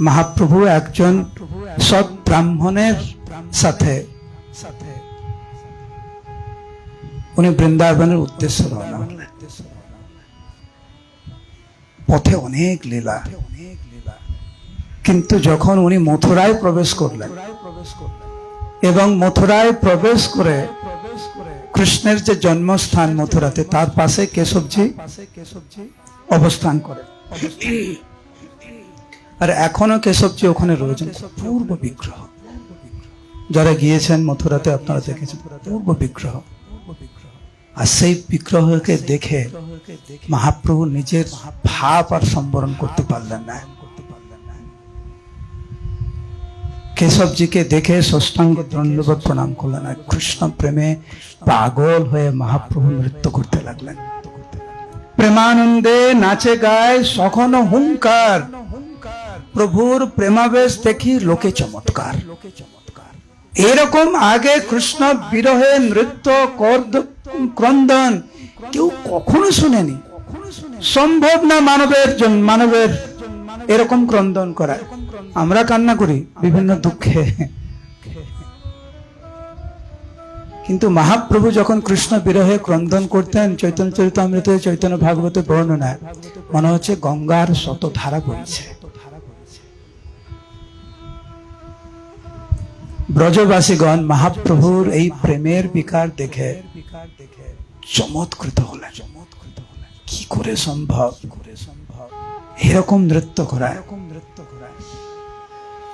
মহাপ্রভু একজন সৎ ব্রাহ্মণের সাথে। উনি বৃন্দাবনের উদ্দেশ্যে পথে অনেক লীলা। কিন্তু যখন উনি মথুরায় প্রবেশ করলেন এবং মথুরায় প্রবেশ করে কৃষ্ণের যে জন্মস্থান মথুরাতে, তার পাশে কেশবজি অবস্থান করে আর এখনও কেশবজি ওখানে রয়েছেন। পূর্ব বিগ্রহ। যারা গিয়েছেন মথুরাতে আপনারা দেখেছেন। পূর্ব বিগ্রহ। আর সেই বিগ্রহকে দেখে মহাপ্রভু নিজের ভাব আর সম্বরণ করতে পারলেন না। কেশবজিকে দেখে ষষ্ঠাঙ্গ দণ্ডবত প্রণাম করলেন আর কৃষ্ণ প্রেমে পাগল হয়ে মহাপ্রভু নৃত্য করতে লাগলেন। প্রেমানন্দে নাচে গায় সখন হুঙ্কার। প্রভুর প্রেমাবেশ দেখি লোকে চমৎকার। এরকম আগে কৃষ্ণ বিরহে নৃত্য ক্রন্দন কেউ কখনো শুনেনি। সম্ভব না মানবের জন মানবের এরকম ক্রন্দন করা। আমরা কান্না করি বিভিন্ন দুঃখে। কিন্তু মহাপ্রভু যখন কৃষ্ণ বিরহে ক্রন্দন করতেন, চৈতন্য চরিতামৃত, চৈতন্য ভাগবত বর্ণনায়, মনে হচ্ছে গঙ্গার শত ধারা বইছে। ব্রজবাসীগণ মহাপ্রভুর এই প্রেমের বিকার দেখে চমৎকৃত হলেন। চমৎকৃত হলেন কি করে সম্ভব? করে সম্ভব এরকম নৃত্য করা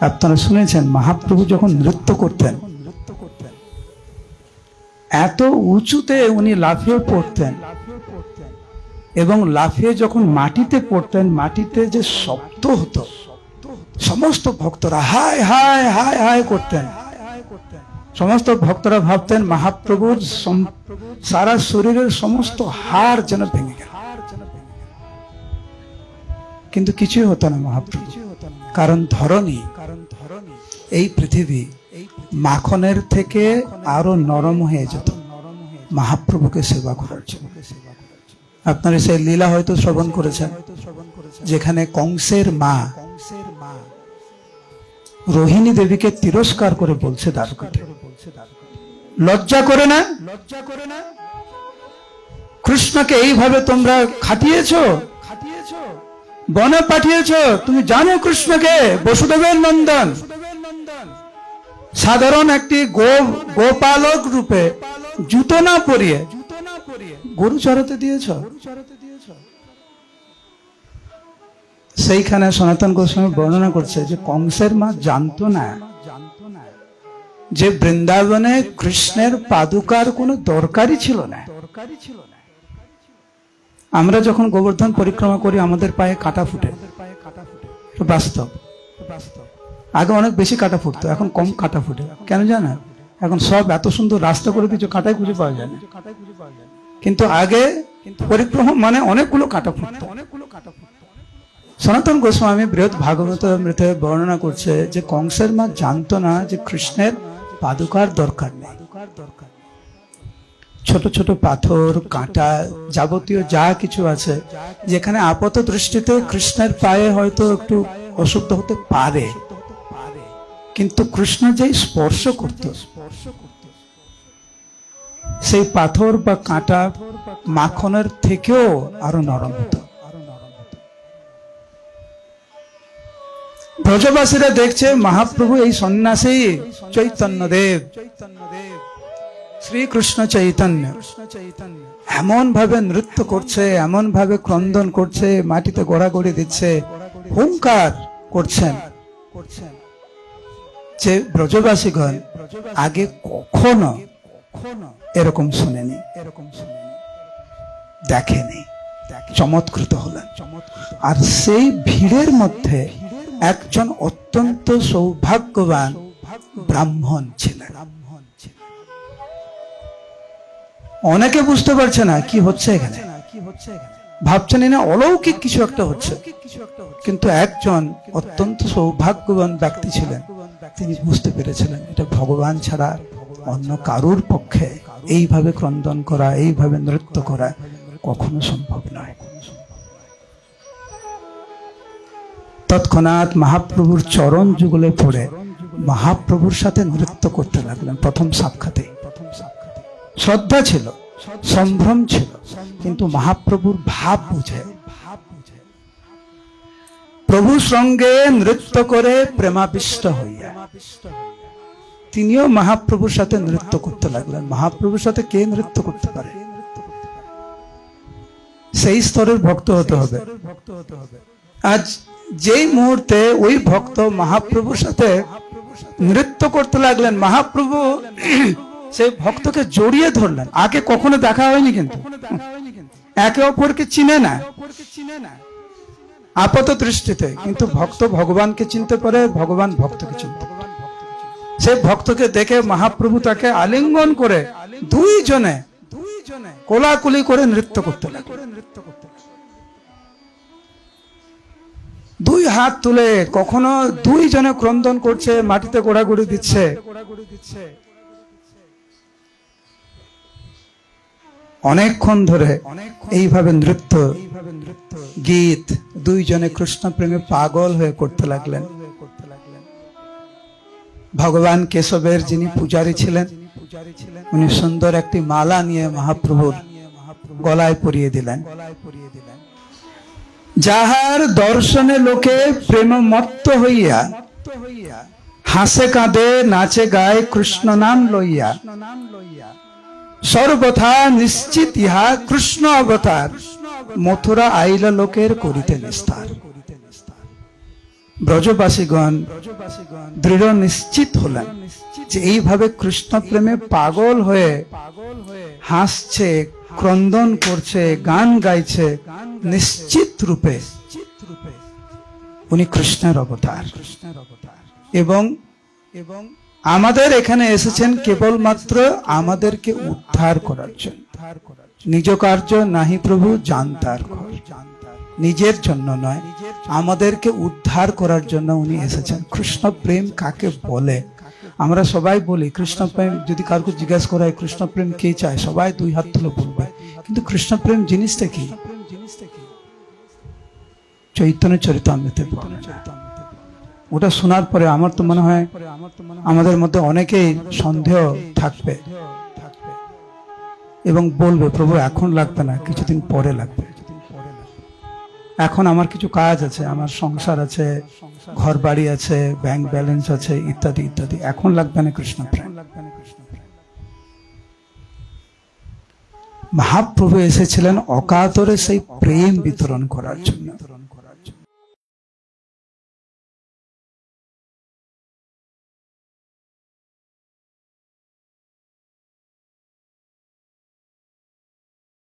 আপনারা শুনেছেন, মহাপ্রভু যখন নৃত্য করতেন, এত উঁচুতে উনি লাফিয়ে পড়তেন এবং লাফিয়ে যখন মাটিতে পড়তেন, মাটিতে যে শব্দ হতো, সমস্ত ভক্তরা হায় হায় হায় হায় করতেন। সমস্ত ভক্তরা ভাবতেন, মহাপ্রভুর সারা শরীরের সমস্ত হাড় যেন ভেঙে গেল। কিন্তু কিছুই হতো না মহাপ্রভু। কারণ ধরনী এই পৃথিবী মাখনের থেকে আরও নরম হয়ে যেত। মহাপ্রভুকে সেবা করার জন্য। আপনারা সেই লীলা হয়তো শ্রবণ করেছেন, যেখানে কংসের মা রোহিণী দেবীকে তিরস্কার করে বলছে দ্বারকাতে। লজ্জা করে না? লজ্জা করে না? কৃষ্ণকে এইভাবে তোমরা খাটিয়েছো? খাটিয়েছো? বনে পাঠিয়েছ? তুমি জানো কৃষ্ণকে? বসুদেবের নন্দন। সাধারণ একটি গো গোপালক রূপে জুতো না পরিয়ে গরু চড়াতে দিয়েছ? সেইখানে সনাতন গোস্বামী বর্ণনা করছে যে কংসের মা জানতো না। যে বৃন্দাবনে কৃষ্ণের পাদুকার কোনো দরকারই ছিল না। দরকারই ছিল না আমরা যখন গোবর্ধন পরিক্রমা করি, আমাদের পায়ে কাটা ফুটে। বাস্তব। আগে অনেক বেশি কাটা ফুটতো, এখন কম কাটা ফুটে। কেন জানা এখন সব এত সুন্দর রাস্তা করে দিচ্ছে কাটাই খুঁজে পাওয়া যায় না। কিন্তু আগে পরিক্রমা মানে অনেকগুলো কাটা ফুটতো অনেকগুলো কাটা ফুটতো। সনাতন গোস্বামী বৃহৎ ভাগবত মৃতে বর্ণনা করছে যে কংসের মা জানতো না যে কৃষ্ণের পাদুকার দরকার নেই। ছোট ছোট পাথর, কাঁটা, যাবতীয় যা কিছু আছে, যেখানে আপাত দৃষ্টিতে কৃষ্ণের পায়ে হয়তো একটু অশুদ্ধ হতে পারে। কিন্তু কৃষ্ণ যেই স্পর্শ করত, সেই পাথর বা কাঁটা মাখনের থেকেও আরও নরম হতো। ব্রজবাসীরা দেখছে মহাপ্রভু এই সন্ন্যাসী চৈতন্য দেব শ্রীকৃষ্ণ চৈতন্য। এমন ভাবে নৃত্য করছে এমন ভাবে ক্রন্দন করছে, মাটিতে গড়াগড়ি দিচ্ছে হুঙ্কার করছেন। যে ব্রজবাসীগণ আগে কখনো কখনো এরকম শুনেনি এরকম শুনেনি, দেখেনি, চমৎকৃত হলেন। আর সেই ভিড়ের মধ্যে একজন অত্যন্ত সৌভাগ্যবান ব্রাহ্মণ ছিলেন। অনেকে বুঝতে পারছে না কি হচ্ছে এখানে। ভাবছেন না অলৌকিক কিছু একটা হচ্ছে। কিন্তু একজন অত্যন্ত সৌভাগ্যবান ব্যক্তি ছিলেন। তিনি বুঝতে পেরেছিলেন এটা ভগবান ছাড়া অন্য কারুর পক্ষে এইভাবে ক্রন্দন করা, এইভাবে নৃত্য করা কখনো সম্ভব নয়। তৎক্ষণাৎ মহাপ্রভুর চরণ যুগলে পড়ে মহাপ্রভুর সাথে নৃত্য করতে লাগলেন প্রথম সাক্ষাতে। শ্রদ্ধা ছিল, সম্ভ্রম ছিল, কিন্তু মহাপ্রভুর ভাব বুঝে। প্রভুর সঙ্গে নৃত্য করে প্রেমাবিষ্ট হইয়া। তিনিও মহাপ্রভুর সাথে নৃত্য করতে লাগলেন। মহাপ্রভুর সাথে কে নৃত্য করতে পারে? সেই স্তরের ভক্ত হতে হবে। আজ যেই মুহূর্তে ওই ভক্ত মহাপ্রভুর সাথে নৃত্য করতে লাগলেন, মহাপ্রভু সেই ভক্তকে জড়িয়ে ধরলেন। আগে কখনো দেখা হয়নি কিন্তু। একে অপরকে চিনে না। আপাত দৃষ্টিতে। কিন্তু ভক্ত ভগবানকে চিনতে পারে, ভগবান ভক্তকে চিনতে সেই ভক্তকে দেখে মহাপ্রভু তাকে আলিঙ্গন করে দুইজনে কোলাকুলি করে নৃত্য করতে লাগলেন। দুই হাত তুলে কখনো দুই জনে ক্রন্দন করছে, মাটিতে গোড়াগুড়ি দিচ্ছে। অনেকক্ষণ ধরে এইভাবে নৃত্য, গীত দুইজনে কৃষ্ণ প্রেমে পাগল হয়ে করতে লাগলেন। ভগবান কেশবের যিনি পূজারী ছিলেন, উনি সুন্দর একটি মালা নিয়ে মহাপ্রভুর গলায় পরিয়ে দিলেন। যাহার দর্শনে লোকে প্রেম মত্ত হইয়া হাসে কাঁদে, নাচে গায়ে, কৃষ্ণ নাম লইয়া। সর্বথা নিশ্চিত ইহা কৃষ্ণ অবতার। মথুরা আইলা লোকের করিতে নিস্তার ব্রজবাসীগণ, দৃঢ় নিশ্চিত হলেন যে এইভাবে কৃষ্ণ প্রেমে পাগল হয়ে হাসছে, ক্রন্দন করছে, গান গাইছে নিশ্চিত রূপে উনি কৃষ্ণের অবতার। এবং এবং আমাদের এখানে এসেছেন কেবলমাত্র আমাদেরকে উদ্ধার করার জন্য। নিজ কার্য নাহি প্রভু, জানতার নিজের জন্য নয়, আমাদেরকে উদ্ধার করার জন্য উনি এসেছেন। কৃষ্ণ প্রেম কাকে বলে? আমরা সবাই বলি, কৃষ্ণ প্রেম, যদি কাউকে জিজ্ঞাসা করা হয়, কৃষ্ণ প্রেম কে চায়? সবাই দুই হাত তুলে বলবে। কিন্তু কৃষ্ণ প্রেম জিনিসটা কি? চৈতন্য চরিতামৃতে ওটা শোনার পরে আমার তো মনে হয় আমাদের মধ্যে অনেকেই সন্দেহ থাকবে। এবং বলবে, প্রভু, এখন লাগবে না, কিছুদিন পরে লাগবে। এখন আমার কিছু কাজ আছে, আমার সংসার আছে ঘর বাড়ি আছে ব্যাংক ব্যালেন্স আছে, ইত্যাদি ইত্যাদি। এখন লাগবে না কৃষ্ণ প্রেম। মহাপ্রভু এসেছিলেন অকাতরে সেই প্রেম বিতরণ করার জন্য।